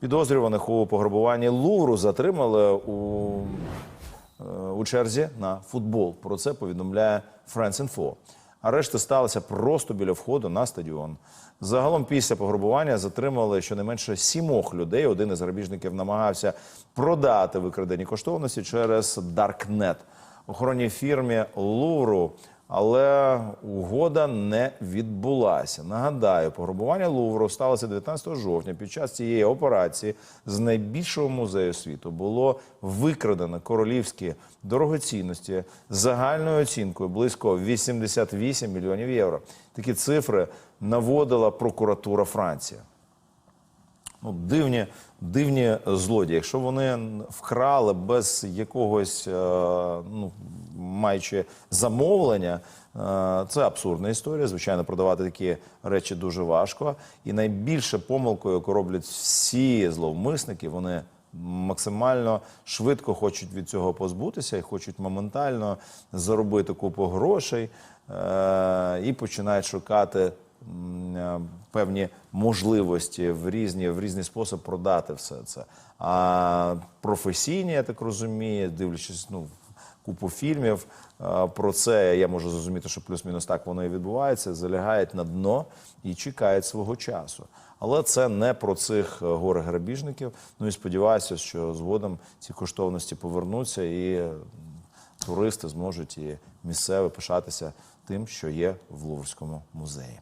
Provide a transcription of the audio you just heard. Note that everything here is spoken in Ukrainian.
Підозрюваних у пограбуванні Лувру затримали у, е, у черзі на футбол. Про це повідомляє France Info. Арешти сталися просто біля входу на стадіон. Загалом після пограбування затримали щонайменше сімох людей. Один із грабіжників намагався продати викрадені коштовності через Даркнет охоронній фірмі Лувру. Але угода не відбулася. Нагадаю, пограбування Лувру сталося 19 жовтня. Під час цієї операції з найбільшого музею світу було викрадено королівські дорогоцінності загальною оцінкою близько 88 мільйонів євро. Такі цифри наводила прокуратура Франції. Ну, дивні, дивні злодії. Якщо вони вкрали без якогось, е, ну, маючи замовлення, е, це абсурдна історія. Звичайно, продавати такі речі дуже важко. І найбільше помилкою, яку роблять всі зловмисники, вони максимально швидко хочуть від цього позбутися і хочуть моментально заробити купу грошей е, і починають шукати е, певні можливості в різні в різний спосіб продати все це. А професійні, я так розумію, дивлячись ну, купу фільмів е, про це, я можу зрозуміти, що плюс-мінус так воно і відбувається. Залягають на дно і чекають свого часу. Але це не про цих е, горе грабіжників. Ну і сподіваюся, що згодом ці коштовності повернуться і туристи зможуть і місцеві пишатися тим, що є в Луврському музеї.